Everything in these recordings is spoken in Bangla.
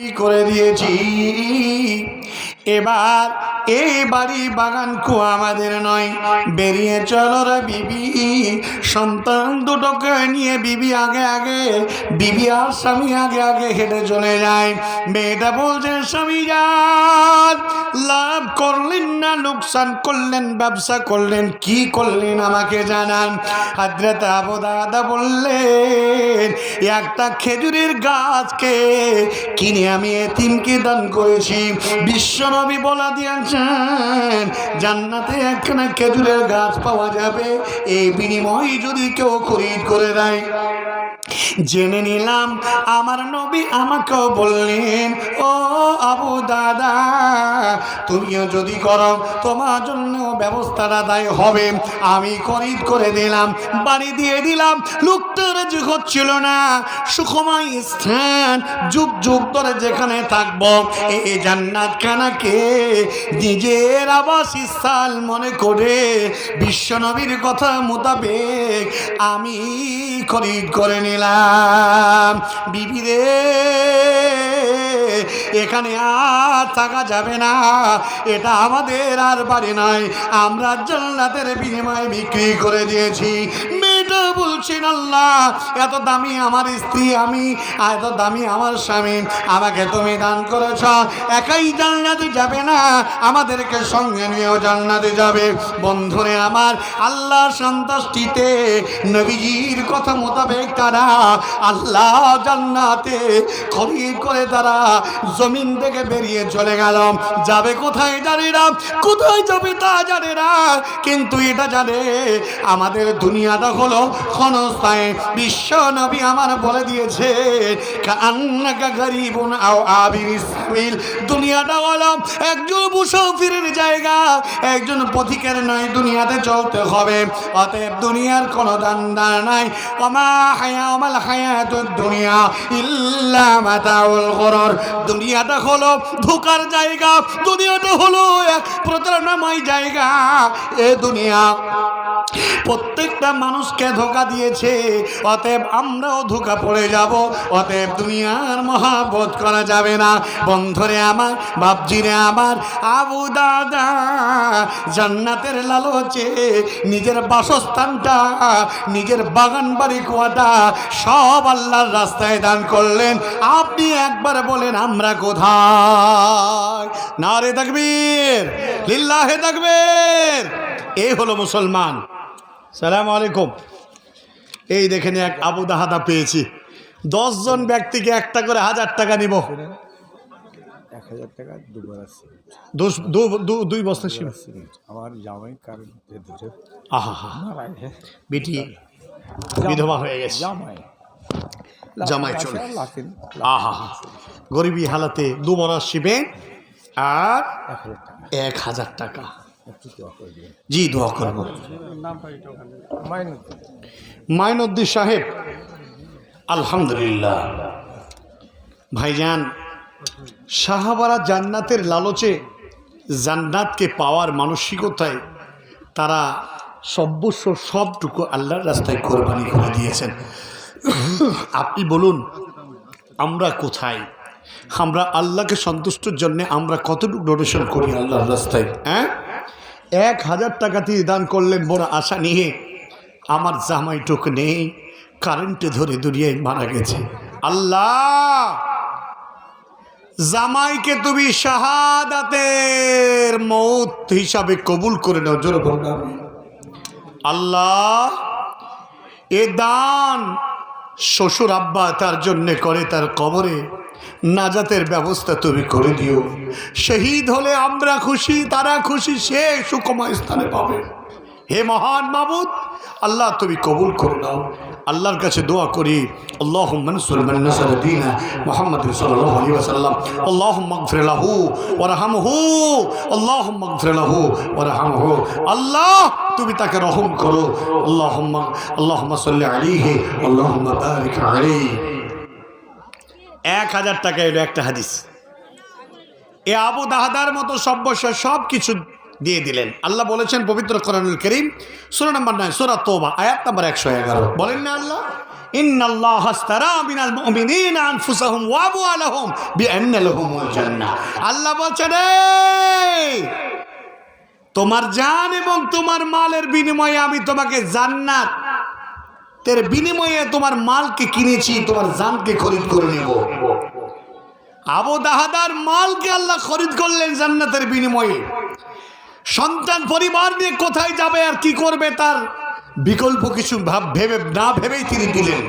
করে দিয়েছি। এবার এই বাড়ি বাগান কু আমাদের নয়। বেরিয়ে চলো রে বিবি। সন্তান দুটোকে নিয়ে বিবি আগে আগে, বিবি আর স্বামী আগে আগে হেঁটে চলে যায়। মেয়েটা বলছে, স্বামী যান লাভ করলেন না, লোকসান করলেন, ব্যবসা করলেন, কি করলেন আমাকে জানান? হাজরত আবু দাদা বললেন, একটা খেজুরের গাছকে কিনে আমি এতিমকে দান করেছি। বিশ্বনবী বলা দিয়েছেন জান্নাতে একখানা খেজুরের গাছ পাওয়া যাবে। এই বিনিময় যদি কেউ খরিদ করে দেয়। জেনে নিলাম আমার নবী আমাকে বললেন, ও আবু দাদা, তুমিও যদি করো, তোমার জন্য ব্যবস্থাটা দায় হবে। আমি খরিদ করে দিলাম, বাড়ি দিয়ে দিলাম লোকটার যে হচ্ছিল না। সুখময় স্থান, যুগ যুগ ধরে যেখানে থাকব এই জান্নাত খানাকে নিজের আবাস স্থান মনে করে বিশ্বনবীর কথা মোতাবেক আমি খরিদ করে নিলাম। বিবিরে এখানে আর থাকা যাবে না। এটা আমাদের আর বাড়ি নয়, আমরা জান্নাতের বিনিময়ে বিক্রি করে দিয়েছি। মেয়েটা বলছেন, আল্লাহ, এত দামি আমার স্ত্রী আমি এত দামি আমার স্বামী, আমাকে তুমি দান করেছ। একাই জান্নাতে যাবে না, আমাদেরকে সঙ্গে নিয়েও জান্নাতে যাবে। বন্ধুরে আমার আল্লাহ সন্তুষ্টিতে নবীজির কথা মোতাবেক তারা আল্লাহ জান্নাতে খরিদ করে তারা জমিন থেকে বেরিয়ে চলে গেল। যাবে কোথায় জানে না কোথায় যাবে তা জানে না কিন্তু এটা জানে, আমাদের দুনিয়াটা হলো ক্ষণস্থায়ী বিশ্ব নবী আমার বলে দিয়েছে গরিবুন আও দুনিয়াটা হলো একজন মুসাফিরের জায়গা, একজন পথিকের নয়, দুনিয়াতে হবে। অতএব দুনিয়ার কোনো নাই। হায়া ওমাল হায়াতুদ দুনিয়া ইল্লা মাতাউল গরর। দুনিয়াটা হলো ধোকার জায়গা, দুনিয়াটা হলো এক প্রতারণাময় জায়গা। এ দুনিয়া প্রত্যেকটা মানুষকে ধোকা দিয়েছে। অতএব আমরাও ধোকা পড়ে যাব। অতএব দুনিয়ার মহাবোধ করা যাবে না। বন্ধরে আমার, বাপজিরে আমার, আবু দাদা, জান্নাতের লালচে, নিজের বাসস্থানটা, নিজের বাগান বাড়ি কুয়াটা সব আল্লাহর রাস্তায় দান করলেন। আপনি একবার বলেন, আমরা কোথায়? না রে তাকবীর, লিল্লাহে তাকবীর। এ হলো মুসলমান। সালাম আলাইকুম। এই দেখেন এক আবু দাহাদা পেয়েছি। দশজন ব্যক্তিকে একটা করে হাজার টাকা নিব। এক হাজার টাকা দুই বস্তা আমার জামাই ধরে আহা। বিধবা হয়ে গেছে। গরিবী হালাতে দু বড় শিবে আর এক হাজার টাকা। জি, দোয়া করব। মাইনুদ্দিন সাহেব, আলহামদুলিল্লাহ। ভাইজান সাহাবারা জান্নাতের লালচে জান্নাতকে পাওয়ার মানসিকতায় তারা সর্বস্ব সবটুকু আল্লাহর রাস্তায় কোরবানি করে দিয়েছেন। আপনি বলুন, আমরা কোথায়? আমরা আল্লাহকে সন্তুষ্টর জন্য আমরা কতটুকু ডোনেশন করি আল্লাহর রাস্তায় হ্যাঁ? এক হাজার টাকা দিয়ে দান করলেন বড় আশা নিয়ে। আমার জামাইটুক নেই কারেন্টে ধরে দুনিয়ায় মারা গেছে। আল্লাহ! জামাইকে তুমি শাহাদাতের মৌত হিসাবে কবুল করে নাও, জোর আল্লাহ! এ দান শ্বশুর আব্বা তার জন্যে করে তার কবরে। নাজাতের ব্যবস্থা তুমি করে দিও। শহীদ হলে আমরা খুশি, তারা খুশি, সে সুকময় স্থানে পাবে। হে মহান মাবুদ, আল্লাহ তুমি কবুল করে নাও। আল্লাহর কাছে দোয়া করি আল্লাহ মনসুর মনসর দিনা মোহাম্মদ সাল্লাহ আলী ওসাল্লাম আল্লাহ মগফির লাহু ওরহামহু আল্লাহ মগফির লাহু ওরহামহু আল্লাহ, তুমি তাকে রহম করো। আল্লাহ আল্লাহ সাল্লি আলিহি আল্লাহ বারিক আলাইহি। এক হাজার টাকা এলো একটা হাদিস। এ আবু দাহাদার মতো সব্যস্য সব কিছু দিয়ে দিলেন। আল্লাহ বলেছেন, পবিত্র কোরআনুল করিম, সুরা নাম্বার নয়, সুরা তোবা, আয়াত নাম্বার একশো এগারো। বলেন না আল্লাহ আল্লাহ তোমার জান এবং তোমার মালের বিনিময়ে আমি তোমাকে জান্নাত তের বিনিময়ে তোমার মালকে কিনেছি, তোমার জানকে খরিদ করে নেব। আবু দাহাদার মালকে আল্লাহ খরিদ করলেন জান্নাতের বিনিময়ে। সন্তান পরিবার নিয়ে কোথায় যাবে আর কি করবে তার বিকল্প কিছু ভাব ভেবে না ভেবেই তিনি দিলেন।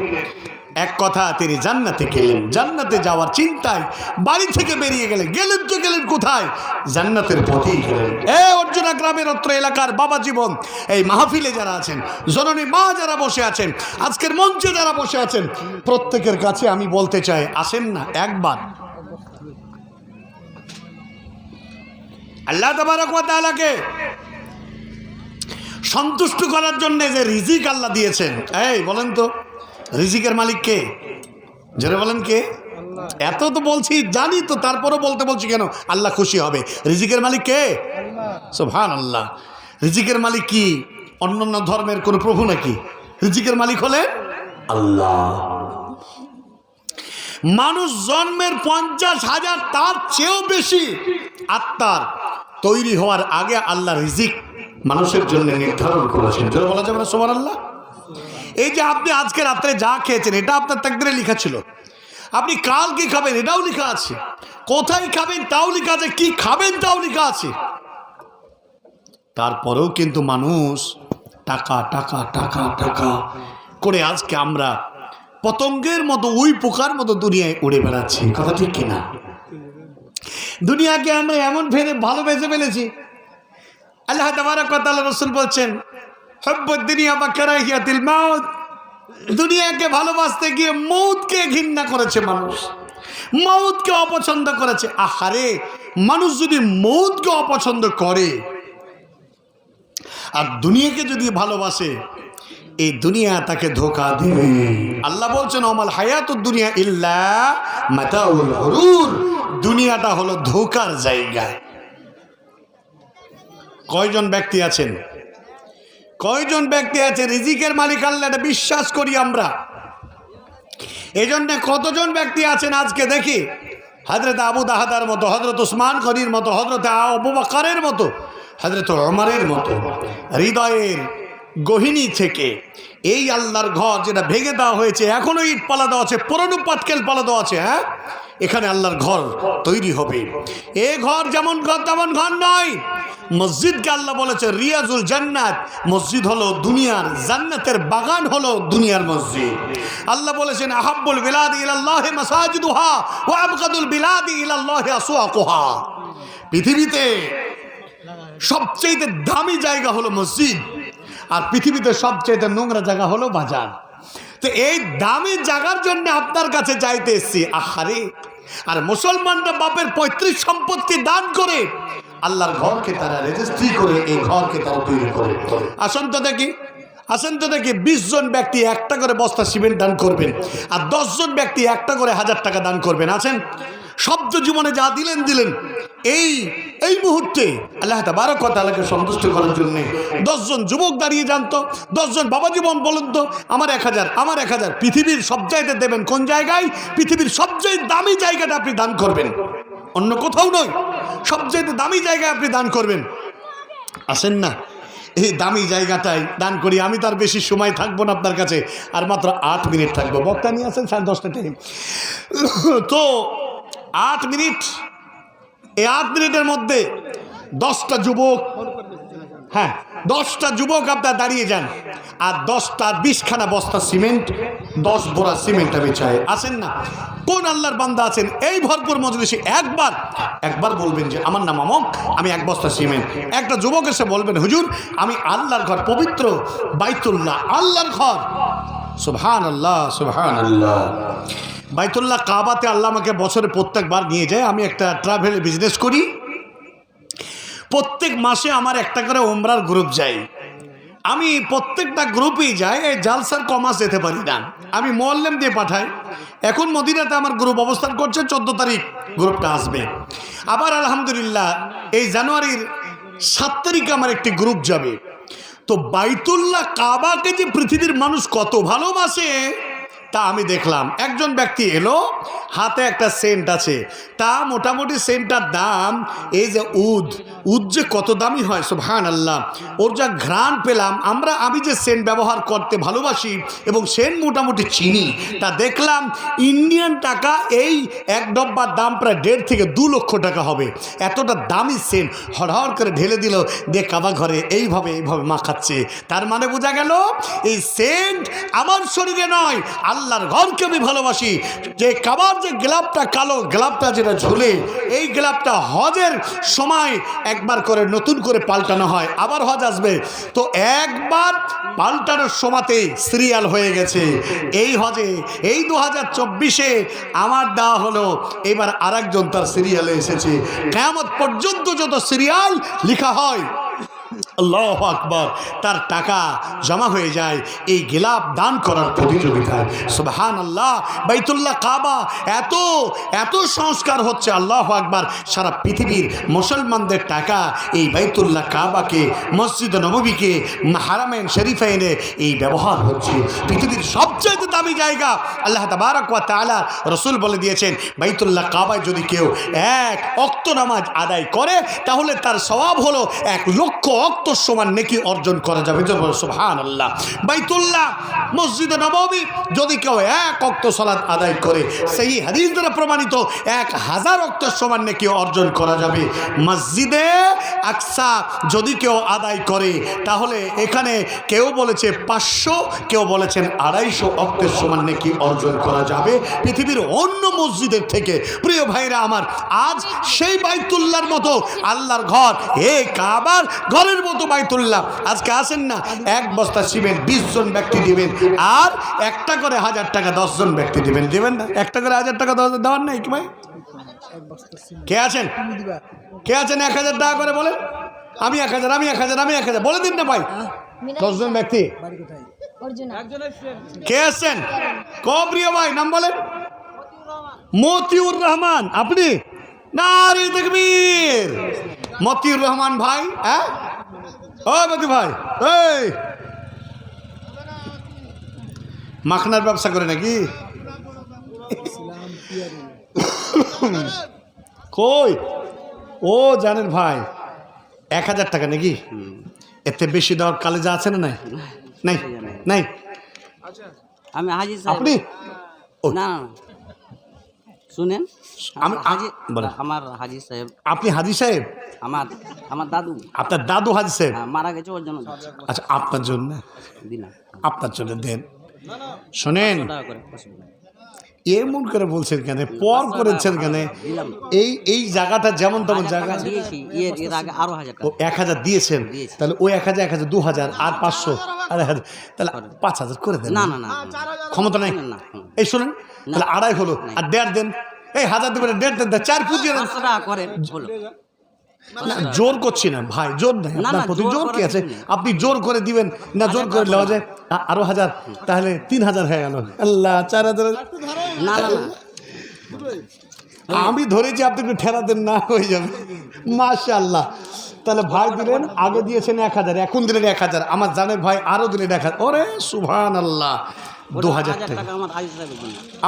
এক কথা, তিনি জান্নাতে গেলেন। জান্নাতে যাওয়ার চিন্তায় বাড়ি থেকে বেরিয়ে গেলেন। গেলেন তো গেলেন কোথায়? জান্নাতের পথেই গেলেন। এ অর্জুনা গ্রামের অত্র এলাকার বাবা জীবন। এই মাহফিলে যারা আছেন, জননী মা যারা বসে আছেন, আজকের মঞ্চে যারা বসে আছেন, প্রত্যেকের কাছে আমি বলতে চাই, আসেন না, একবার। আল্লাহ ওয়া সন্তুষ্ট করার জন্য যে রিজিক আল্লাহ দিয়েছেন। এই, বলেন তো। রিজিকের মালিক কে? জোরে বলেন কে? এত তো বলছি, জানি তো, তারপরও বলতে বলছি কেন? আল্লাহ খুশি হবে। রিজিকের মালিক কে? সোভান আল্লাহ রিজিকের মালিক কি? অন্যান্য ধর্মের কোনো প্রভু নাকি? রিজিকের মালিক হলে আল্লাহ। মানুষ জন্মের পঞ্চাশ হাজার, তার চেয়েও বেশি আত্মার তৈরি হওয়ার আগে আল্লাহ রিজিক মানুষের জন্য নির্ধারণ করেছেন। বলা যাবে না সোমান আল্লাহ এই যে আপনি আজকে রাত্রে যা খেয়েছেন, এটা আপনার তাকদিরে লেখা ছিল। আপনি কাল কি খাবেন, এটাও লেখা আছে। কোথায় খাবেন, তাও লেখা আছে। কি খাবেন, তাও লেখা আছে। তারপরেও কিন্তু মানুষ টাকা টাকা টাকা টাকা করে আজকে আমরা পতঙ্গের মতো উই পোকার মতো দুনিয়ায় উড়ে বেড়াচ্ছি। কথা ঠিক কিনা দুনিয়াকে আমরা এমন ফেরে ভালোবেসে ফেলেছি। আল্লাহ তাবারক তাআলা রসুল বলছেন হব্বুদ দুনিয়া বা কারাহিয়াতিল মাউত। দুনিয়াকে ভালোবাসতে গিয়ে মৌতকে ঘৃণা করেছে মানুষ। মৌতকে অপছন্দ করেছে। আহারে, মানুষ যদি মৌতকে অপছন্দ করে, আর দুনিয়াকে যদি ভালোবাসে, এই দুনিয়া তাকে ধোকা দেবে। আল্লাহ বলছেন অমাল হায়াত দুনিয়া ইল্লা দুনিয়াটা হলো ধোকার জায়গা। কয়জন ব্যক্তি আছেন? কয়জন ব্যক্তি আছে রিজিকের মালিক আল্লাহ এটা বিশ্বাস করি আমরা। এই জন্যে কতজন ব্যক্তি আছেন আজকে দেখি? হজরত আবু দাহাদার মতো হজরত উসমান খনির মতো হজরত আবু বাকারের মতো হজরত অমরের মতো। হৃদয়ের গহিনী থেকে। এই আল্লাহর ঘর যেটা ভেঙে দেওয়া হয়েছে, এখনও ইট পালা দেওয়া আছে, পুরনো পাতকেল পালা দেওয়া আছে হ্যাঁ? এখানে আল্লাহর ঘর তৈরি হবে। এ ঘর যেমন ঘর, তেমন ঘর নয়। মসজিদকে আল্লাহ বলেছে, রিয়াজুল জান্নাত। মসজিদ হলো দুনিয়ার, জান্নাতের বাগান হলো দুনিয়ার মসজিদ। আল্লাহ বলেছেন, আহাব্বুল বিলাদ ইলাল্লাহ মাসাজিদুহা ওয়া আবগাদুল বিলাদ ইলাল্লাহ আসওয়াকুহা। পৃথিবীতে সবচেয়ে দামি জায়গা হলো মসজিদ। আর পৃথিবীতে সবচেয়ে নোংরা জায়গা হলো বাজার। তো এই দামি জায়গার জন্য আপনার কাছে যাইতে এসছি। আহারে, আর মুসলমানরা বাপের পঁয়ত্রিশ সম্পত্তি দান করে আল্লাহর ঘরকে তারা রেজিস্ট্রি করে, এই ঘরকে তারা তৈরি করে। আসুন তো দেখি, আসেন তো দেখি, বিশ জন ব্যক্তি একটা করে বস্তা সিমেন্ট দান করবেন আর জন ব্যক্তি একটা করে হাজার টাকা দান করবেন। আছেন? শব্দ জীবনে যা দিলেন দিলেন। এই এই মুহূর্তে আল্লাহ তাবারক তালাকে সন্তুষ্ট করার জন্যে দশজন যুবক দাঁড়িয়ে যান তো দশজন বাবা জীবন বলুন তো, আমার এক হাজার, আমার এক হাজার। পৃথিবীর সব জায়গাতে দেবেন কোন জায়গায়? পৃথিবীর সবচেয়ে দামি জায়গাটা আপনি দান করবেন। অন্য কোথাও নয়, সবচেয়ে দামি জায়গায় আপনি দান করবেন। আসেন না, এই দামি জায়গাটাই দান করি, আমি তার বেশি সময় থাকব না আপনার কাছে, আর মাত্র আট মিনিট থাকব। বক্তা নিয়ে আসেন সাড়ে দশটা টাইম তো আট মিনিট এই আট মিনিটের মধ্যে দশটা যুবক হ্যাঁ দশটা যুবক আপনার দাঁড়িয়ে যান। আর দশটা বিশখানা বস্তা সিমেন্ট, দশ বোরা সিমেন্ট আমি চাই। আসেন না, কোন আল্লাহর বান্দা আছেন? এই ভরপুর মজলিসে একবার একবার বলবেন যে, আমার নাম আমক আমি এক বস্তা সিমেন্ট। একটা যুবক এসে বলবেন, হুজুর, আমি আল্লাহর ঘর পবিত্র বাইতুল্লাহ, আল্লাহর ঘর। সুবহান আল্লাহ সুবহান আল্লাহ বাইতুল্লাহ কাবাতে আল্লাহ আমাকে বছরে প্রত্যেকবার নিয়ে যায়। আমি একটা ট্রাভেল বিজনেস করি। প্রত্যেক মাসে আমার একটা করে ওমরার গ্রুপ যায়। আমি প্রত্যেকটা গ্রুপেই যাই এই জালসার কমাস যেতে পারি না। আমি মোয়াল্লেম দিয়ে পাঠাই। এখন মদিনাতে আমার গ্রুপ অবস্থান করছে, চোদ্দ তারিখ গ্রুপটা আসবে। আবার আলহামদুলিল্লাহ, এই জানুয়ারির সাত তারিখে আমার একটি গ্রুপ যাবে। তো বাইতুল্লাহ কাবাকে যে পৃথিবীর মানুষ কত ভালোবাসে তা আমি দেখলাম। একজন ব্যক্তি এলো, হাতে একটা সেন্ট আছে। তা মোটামুটি সেন্টটার দাম, এই যে উদ উদ যে কত দামি হয় সুবহান আল্লাহ ওর যা ঘ্রাণ পেলাম, আমরা আমি যে সেন্ট ব্যবহার করতে ভালোবাসি এবং সেন্ট মোটামুটি চিনি, তা দেখলাম ইন্ডিয়ান টাকা এই এক ডব্বার দাম প্রায় দেড় থেকে দু লক্ষ টাকা হবে। এতটা দামি সেন্ট হড়হড় করে ঢেলে দিল, দিয়ে কাবা ঘরে এইভাবে এইভাবে মাখাচ্ছে তার মানে বোঝা গেল, এই সেন্ট আমার শরীরে নয় আল্লাহর ঘরকে আমি ভালোবাসি। যে কাবার যে গ্লাভটা কালো গ্লাভটা যেটা ঝুলে, এই গ্লাভটা হজের সময় একবার করে নতুন করে পাল্টানো হয়, আবার হজ আসবে। তো একবার পাল্টানোর সময়তে সিরিয়াল হয়ে গেছে। এই হজে, এই দু হাজার চব্বিশে আমার দেওয়া হলো, এবার আরেকজন তার সিরিয়ালে এসেছে। কেমন পর্যন্ত যত সিরিয়াল লেখা হয় আল্লাহ আকবর, তার টাকা জমা হয়ে যায়, এই গিলাপ দান করার প্রতিযোগিতায়। সুবহান আল্লাহ বাইতুল্লাহ কাবা, এত এত সংস্কার হচ্ছে আল্লাহ আকবর, সারা পৃথিবীর মুসলমানদের টাকা এই বাইতুল্লাহ কাবাকে, মসজিদ নবীকে হারামেন শরীফাইনে এই ব্যবহার হচ্ছে। পৃথিবীর সবচেয়ে দামি জায়গা আল্লাহ তাবারক ওয়া তাআলা রসুল বলে দিয়েছেন, বাইতুল্লাহ কাবায় যদি কেউ এক অক্ত নামাজ আদায় করে, তাহলে তার স্বভাব হলো এক লক্ষ অক্ত সমান নেকি অর্জন করা যাবে? সুহান আল্লাহ বাইতুল্লাহ, মসজিদে নবমী, যদি কেউ এক অক্ত সলাৎ আদায় করে, সেই হাদিস দ্বারা প্রমাণিত, এক হাজার অক্ত সমান নেকি অর্জন করা যাবে। মসজিদে আকসা যদি কেউ আদায় করে, তাহলে এখানে কেউ বলেছে পাঁচশো, কেউ বলেছেন আড়াইশো অক্তের সমান নাকি অর্জন করা যাবে। পৃথিবীর অন্য মসজিদের থেকে, প্রিয় ভাইরা আমার, আজ সেই বাইতুল্লাহর মতো আল্লাহর ঘর, এ কাবার ঘরের মতো বাইতুল্লাহ। আজকে আসেন না এক বস্তা সিমেন্ট বিশ জন ব্যক্তি দিবেন আর একটা করে হাজার টাকা দশ জন ব্যক্তি দিবেন। দিবেন না? একটা করে হাজার টাকা দশ দেওয়ার নেই কি ভাই? কে আছেন? কে আছেন এক হাজার টাকা করে বলেন? আমি এক হাজার আমি এক হাজার আমি এক হাজার। বলে দিন না ভাই। দশজন ব্যক্তি? কে আছেন? ক প্রিয় ভাই নাম বলেন। মতিউর রহমান আপনি? না রে দেখবীর মতিউর রহমান ভাই হ্যাঁ? ও মতি ভাই এই। মাখনার ব্যবসা করে নাকি? কই? ও জানেন ভাই এক হাজার টাকা নাকি? এতে বেশি দেওয়ার কালেজা আছে না নাই? নাই। নাই? আমি হাজি আপনি? না। শুনেন। আমার হাজি সাহেব। আপনি হাজি সাহেব? আমার আমার দাদু। আপনার দাদু হাজি সাহেব? হ্যাঁ, মারা গেছে ওর জন্য। আচ্ছা আপনার জন্য? দিলাম আপনার জন্য দেন। শোনেন এমন করে বলছেন কেন? পর করেছেন কেন? এই এই জায়গাটা যেমন তেমন জায়গা দিয়েছি এর এর আগে আরও এক হাজার দিয়েছেন? তাহলে ওই এক হাজার এক হাজার দু হাজার আর পাঁচশো আড়াই হাজার। তাহলে পাঁচ হাজার করে দেন। না না না ক্ষমতা নেই। এই শোনেন তাহলে আড়াই হলো আর দেড় দেন। এই হাজার দেবেন দেড় দেন চার করেন হলো। না জোর করছি না ভাই জোর নেই। আপনার প্রতি জোর কি আছে? আপনি জোর করে দিবেন না জোর করে নেওয়া যায়? আরও হাজার? তাহলে তিন হাজার হয়ে গেল। আল্লাহ চার হাজার না না না। আমি ধরেছি আপনি একটু ঠেলা দেন না হয়ে যাবে। মাশা আল্লাহ তাহলে ভাই দিলেন আগে দিয়েছেন এক হাজার এখন দিলেন এক হাজার। আমার জানের ভাই আরও দিলেন এক হাজার। ওরে সুভান আল্লাহ দু হাজার টাকা।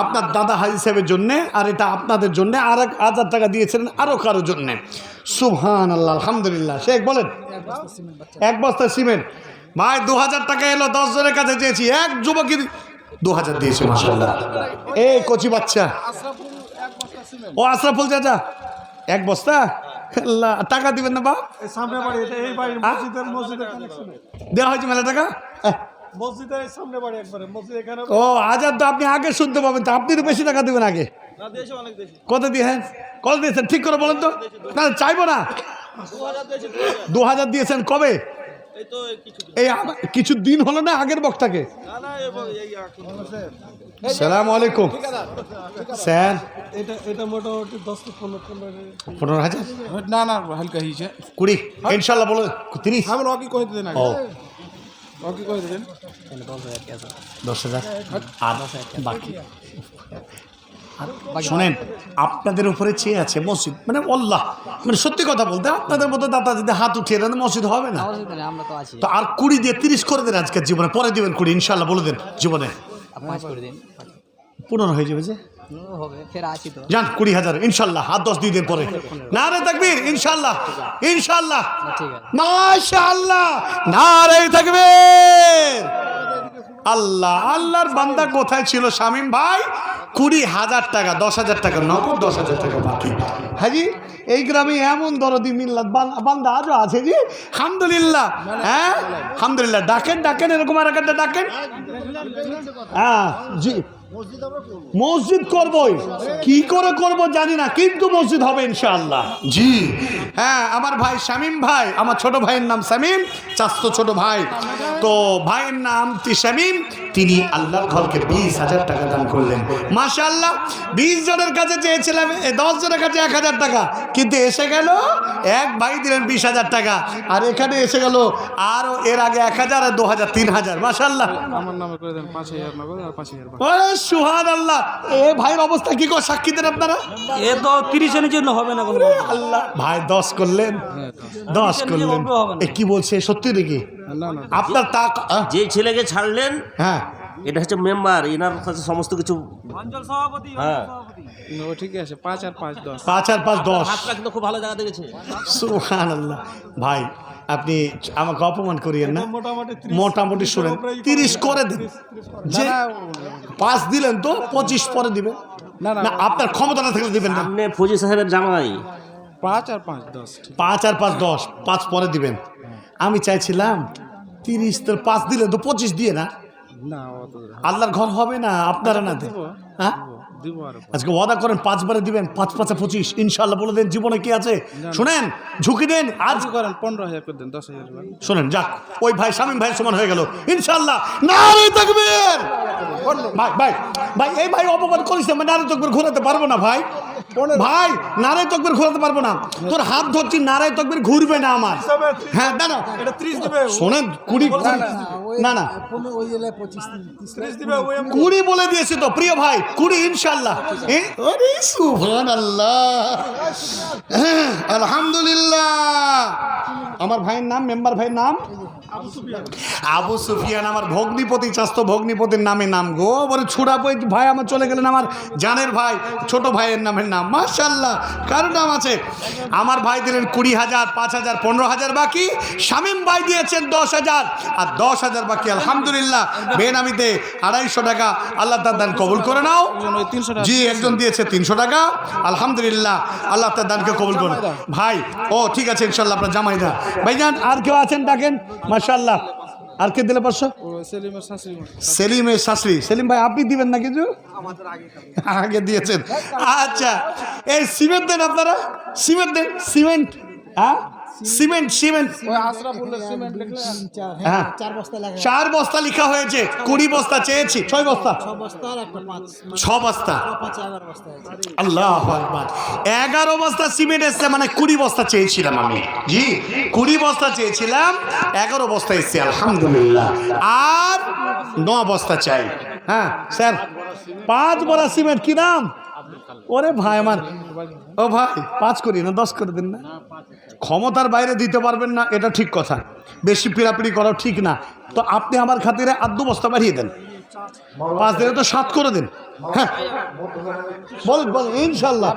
আপনার দাদা হাজি সাহেবের জন্যে আর এটা আপনাদের জন্য আর এক হাজার টাকা দিয়েছিলেন আরও কারোর জন্যে। সুহান আল্লাহ আলহামদুলিল্লাহ শেখ বলেন। এক বস্তা সিমেন্ট ভাই দু হাজার টাকা এলো দশ জনের কাছে চেয়েছি। এক যুবকই দু হাজার দিয়েছে মাসাল্লাহ এই কচি বাচ্চা। ও আশরাফুল চাচা এক বস্তা? আল্লাহ টাকা দিবেন না বা বাড়ি এটা এই বাড়ির? মসজিদের মসজিদ এখানে শুনে দেওয়া হয়েছে মেলা টাকা? মসজিদের সামনে বাড়ি একবারে মসজিদ এখানে ও হাজার তো আপনি আগে শুনতে পাবেন তো আপনি তো বেশি টাকা দিবেন আগে। কত দিয়েছেন কত দিয়েছেন? ঠিক করে বলেন তো। না চাইব না। দু হাজার দিয়েছেন কবে? এই কিছু দিন। হলো না আগের বক্তাকে? না না এবং এই এখন সালাম আলাইকুম। স্যার? এটা এটা মোটামুটি দশ পনেরো হাজার। না না হালকা হিসে কুড়ি ইনশাল্লাহ বলো তিরিশ। আমি রকি কই দেন দশ হাজার। আর? বাকি। শোনেন আপনাদের উপরে চেয়ে আছে মসজিদ। মানে আল্লাহ মানে সত্যি কথা বলতে আপনাদের মতো দাদা যদি হাত উঠিয়ে দেন মসজিদ হবে না। তো আর কুড়ি দিয়ে তিরিশ করে দেন আজকের জীবনে পরে দিবেন কুড়ি ইনশাল্লাহ বলে দেন জীবনে। পাঁচ করে দিন। পনেরো হয়ে যাবে যে। হবে ফের আছি তো। যান কুড়ি হাজার ইনশাল্লাহ হাত দশ দিন পরে। না রে থাকবির ইনশাল্লাহ ইনশাল্লাহ। না রে আল্লাহ আল্লাহর বান্দা কোথায় ছিল শামিম ভাই? কুড়ি হাজার টাকা দশ হাজার টাকা নগদ দশ হাজার টাকা বাকি। হাজি এই গ্রামে এমন দরদি মিল্লাত বান- বান্দা আজও আছে জি? হামদুলিল্লাহ হ্যাঁ? হামদুলিল্লাহ ডাকেন ডাকেন এরকম আর একটা ডাকেন। হ্যাঁ জি। মসজিদ করবই কি করে করব জানি না কিন্তু মসজিদ হবে ইনশাআল্লাহ। জি। হ্যাঁ আমার ভাই শামিম ভাই আমার ছোট ভাইয়ের নাম শামিম চাস্ত ছোট ভাই। তো ভাইয়ের নাম তি শামিম তিনি আল্লাহর ঘরকে বিশ হাজার টাকা দান করলেন। মাশাআল্লাহ বিশ জনের কাছে চেয়েছিলাম দশ জনের কাছে এক হাজার টাকা। কিন্তু এসে গেল এক ভাই দিলেন বিশ হাজার টাকা। আর এখানে এসে গেল আরও এর আগে এক হাজার আর দু হাজার তিন হাজার। মাশাআল্লাহ। আমার নামে করে দেন পাঁচ হাজার আর পাঁচ হাজার সুহান আল্লাহ এ ভাইয়ের অবস্থা কি করে সাক্ষী দেন আপনারা? এ তো তিরিশের জন্য হবে না কোনো আল্লাহ ভাই দশ করলেন দশ। করলেন। এ কি বলছে সত্যি নাকি? আপনার তা যে ছেলেকে ছাড়লেন হ্যাঁ। এটা হচ্ছে মেম্বার এনার কাছে সমস্ত কিছু। অঞ্চল সভাপতি হ্যাঁ। ও ঠিক আছে পাঁচ আর পাঁচ দশ। পাঁচ আর পাঁচ দশ। হাতটা কিন্তু খুব ভালো সুহান আল্লাহ ভাই আপনি আমাকে অপমান করিয়েন না। মোটামুটি মোটামুটি শুনেন। তিরিশ করে দেন। যে পাঁচ দিলেন তো পঁচিশ পরে দিবেন। না, না। না আপনার ক্ষমতাটা থাকলে দিবেন না। সামনে ফৌজি সাহেবের জামাই। পাঁচ আর পাঁচ দশ পাঁচ আর পাঁচ দশ পাঁচ পরে দিবেন। আমি চাইছিলাম তিরিশ তো পাঁচ দিলে তো পঁচিশ দিয়ে না। না আল্লাহর ঘর হবে না আপনারা না হ্যাঁ? আজকে ওয়াদা করেন পাঁচবারে দিবেন পাঁচ পাঁচে পঁচিশ। ইনশাল্লাহ বলে দেন জীবনে কি আছে? শুনেন ঝুঁকি দেন আজ করেন পনেরো হাজার করে দেন দশ হাজার। শোনেন যাক ওই ভাই শামীম ভাইয়ের সমান হয়ে গেল। ইনশাল্লাহ না তকবীর! ভাই ভাই ভাই এই ভাই অপমান করিস না নারে তকবীর ঘোরাতে পারব না ভাই। ভাই নারে তকবীর ঘোরাতে পারব না। তোর হাত ধরছি নারে তকবীর ঘুরবে না আমার। হ্যাঁ দাঁড়া এটা ত্রিশ দিবে শোনেন কুড়ি না না ত্রিশ দিবে ওই কুড়ি বলে দিয়েছি তো প্রিয় ভাই কুড়ি ইনশাল্লাহ সুবহান আল্লাহ আলহামদুলিল্লাহ। আমার ভাইয়ের নাম মেম্বার ভাইয়ের নাম? আবু সুফিয়ান আমার ভগ্নিপতি চাস্ত ভগ্নিপতির নামে নাম গো। বলে ছুড়া বই ভাই আমার চলে গেলেন আমার জানের ভাই ছোট ভাইয়ের নামের নাম। মাশাল্লাহ কার নাম আছে? আমার ভাই দিলেন কুড়ি হাজার পাঁচ হাজার পনেরো হাজার বাকি শামীম ভাই দিয়েছেন দশ হাজার। আর দশ হাজার বাকি আলহামদুলিল্লাহ বেনামিতে আড়াইশো টাকা আল্লাহ তার দান কবুল করে নাও। তিনশো জি একজন দিয়েছে তিনশো টাকা আলহামদুলিল্লাহ আল্লাহ তার দানকে কবুল করুন। ভাই ও ঠিক আছে ইনশাল্লাহ আপনার জামাই জামাইদা ভাইজান আর কেউ আছেন ডাকেন? মাশাল্লাহ আর কে দিলে পাঁচশো? সেলিমের শাশুড়ি সেলিম ভাই আপনি দিবেন না কিছু আগে দিয়েছেন। আচ্ছা এই সিমেন্ট দেন আপনারা। সিমেন্ট দেন সিমেন্ট। হ্যাঁ? Cement cement. সিমেন্ট লিখলে হ্যাঁ চার বস্তা লেখা হয়েছে কুড়ি বস্তা চেয়েছি ছয় বস্তা? ছ বস্তা আল্লাহ এগারো বস্তা সিমেন্ট এসছে মানে কুড়ি বস্তা চেয়েছিলাম আমি। জি কুড়ি বস্তা চেয়েছিলাম এগারো বস্তা এসছে আলহামদুলিল্লাহ। আর ন বস্তা চাই। হ্যাঁ স্যার পাঁচ বড়া সিমেন্ট কি নাম ওরে ভাই আমার। ও ভাই পাঁচ করি না দশ করে দিন না? ক্ষমতার বাইরে দিতে পারবেন না এটা ঠিক কথা। বেশি পিড়াপিড়ি করাও ঠিক না। তো আপনি আমার খাতিরে আদ্য বস্তা বাড়িয়ে দেন। পাঁচ দিনে তো সাত করে দিন। হ্যাঁ। বল বলেন ইনশাল্লাহ।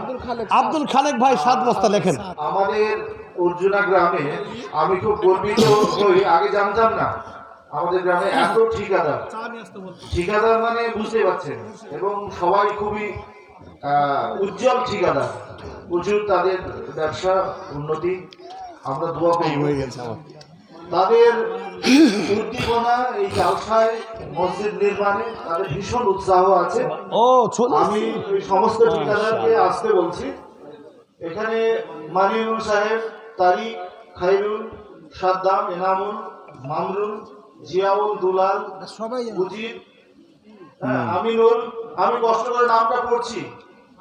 আব্দুল খালেক ভাই সাত বস্তা লেখেন। আমাদের অর্জুনা গ্রামে আমি খুব গর্বিত হই আগে জানতাম না। আমাদের গ্রামে এত ঠিকাদার। ঠিকাদার মানে বুঝতে পারছেন। এবং সবাই খুবই উজ্জ্বল ঠিকাদার প্রচুর তাদের ব্যবসা উন্নতি। আমরা দোয়া করি হয়ে গেছে তাদের উদ্দীপনা এই জালসায় মসজিদ নির্মাণে তাদের ভীষণ উৎসাহ আছে। ও আমি সমস্ত ঠিকাদারকে আসতে বলছি। এখানে মানিউল সাহেব তারিক খাইরুল সাদ্দাম এনামুল মামরুল জিয়াউল দুলাল সবাই মুজিব হ্যাঁ, আমিনুল। আমি কষ্ট করে নামটা পড়ছি।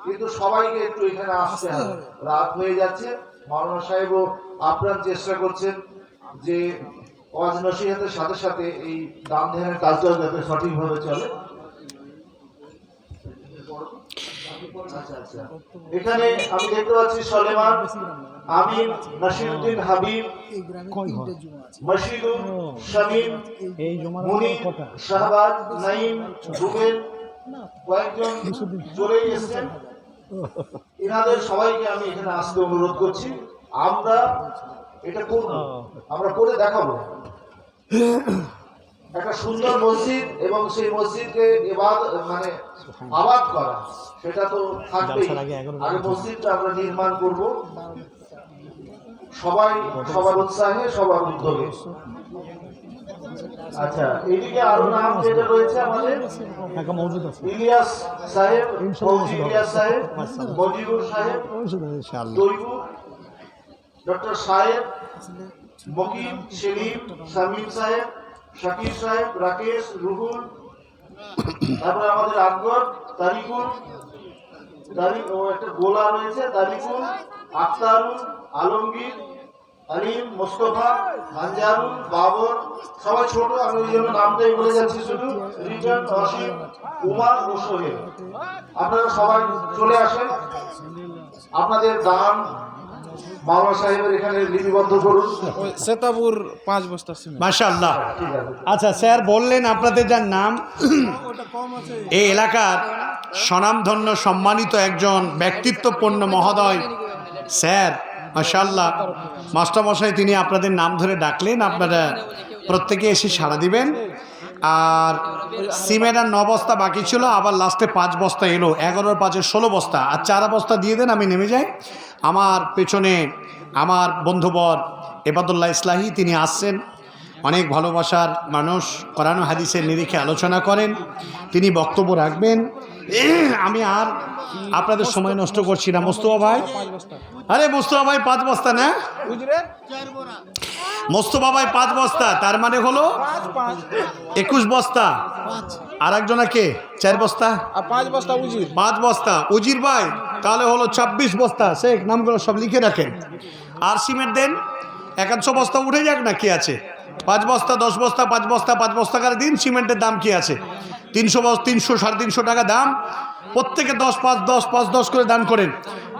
কিন্তু সবাইকে একটু এখানে আসতে হবে। রাত হয়ে যাচ্ছে। মাওলানা সাহেবও আপ্রাণ চেষ্টা করছেন যে ওয়াজ সাথে সাথে এই দান ধ্যানের কাজটাও যাতে সঠিকভাবে চলে। আচ্ছা আচ্ছা। এখানে আমি দেখতে পাচ্ছি সলেমান হাবিব শামীম মুনির শাহবাজ নাইম রুবেল, কয়েকজন চলেই এসেছেন। এনাদের সবাইকে আমি এখানে আসতে অনুরোধ করছি। আমরা এটা করব। আমরা করে দেখাবো। একটা সুন্দর মসজিদ এবং সেই মসজিদকে এবার মানে আবাদ করা। সেটা তো থাকবেই। আগে মসজিদটা আমরা নির্মাণ করব। সবাই সবার উৎসাহে সবার উদ্যোগে। আচ্ছা এদিকে আরও নাম যেটা রয়েছে আমাদের? ইলিয়াস সাহেব ফৌজি ইলিয়াস সাহেব মজিবুর সাহেব তৈবু ডক্টর সাহেব মকিম সেলিম শামীম সাহেব শাকির সাহেব রাকেশ রুহুল তারপরে আমাদের আকবর তারিকুল তারিক একটা গোলা রয়েছে তারিকুল আখতারুল আলমগীর আলিম মোস্তফা আনজারুল বাবর সবাই ছোট আমি ওই জন্য নামটাই বলে যাচ্ছি শুধু রিটার্ন অসীম উমার ও সোহেল। আপনারা সবাই চলে আসেন। আপনাদের দান মাওলানা সাহেবের এখানে লিপিবদ্ধ করুন। সেতাপুর পাঁচ বস্তা মাশাআল্লাহ। আচ্ছা স্যার বললেন আপনাদের যার নাম? এই এলাকার স্বনামধন্য সম্মানিত একজন ব্যক্তিত্বপূর্ণ মহোদয়। স্যার মাশাল্লাহ মাস্টারমশাই, তিনি আপনাদের নাম ধরে ডাকলেন, আপনারা প্রত্যেকে এসে সাড়া দিবেন। আর সিমেন্ট আর ন বস্তা বাকি ছিল, আবার লাস্টে পাঁচ বস্তা এলো। এগারোর পাঁচের ষোলো বস্তা। আর চার বস্তা দিয়ে দেন, আমি নেমে যাই। আমার পেছনে আমার বন্ধুবর এবাদুল্লাহ ইসলাহি, তিনি আসছেন। অনেক ভালোবাসার মানুষ, কোরআন হাদিসের নিরিখে আলোচনা করেন। তিনি বক্তব্য রাখবেন। আমি আর আপনাদের সময় নষ্ট করছি না, মোস্তফা ভাই। আরে মোস্তফা ভাই পাঁচ বস্তা না? মোস্তফা ভাই পাঁচ বস্তা তার মানে হলো একুশ বস্তা। আর একজনা কে? চার বস্তা? পাঁচ বস্তা উজির। পাঁচ বস্তা। উজির ভাই তাহলে হলো ছাব্বিশ বস্তা। শেখ নামগুলো সব লিখে রাখেন। আর সিমেন্ট দেন? একাংশো বস্তা উঠে যাক না কি আছে? পাঁচ বস্তা দশ বস্তা পাঁচ বস্তা পাঁচ বস্তা করে দিন সিমেন্টের দাম কি আছে? তিনশো তিনশো সাড়ে তিনশো টাকা দাম। প্রত্যেকে দশ পাঁচ দশ পাঁচ, দশ করে দান করেন।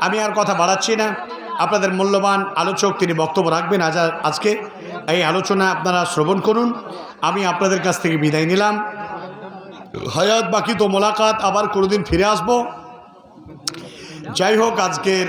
আমি আর কথা বাড়াচ্ছি না। আপনাদের মূল্যবান আলোচক তিনি বক্তব্য রাখবেন আজ, আজকে। এই আলোচনা আপনারা শ্রবণ করুন। আমি আপনাদের কাছ থেকে বিদায় নিলাম। হয়াত বাকি তো মোলাকাত, আবার কোনোদিন ফিরে আসব। যাই হোক, আজকের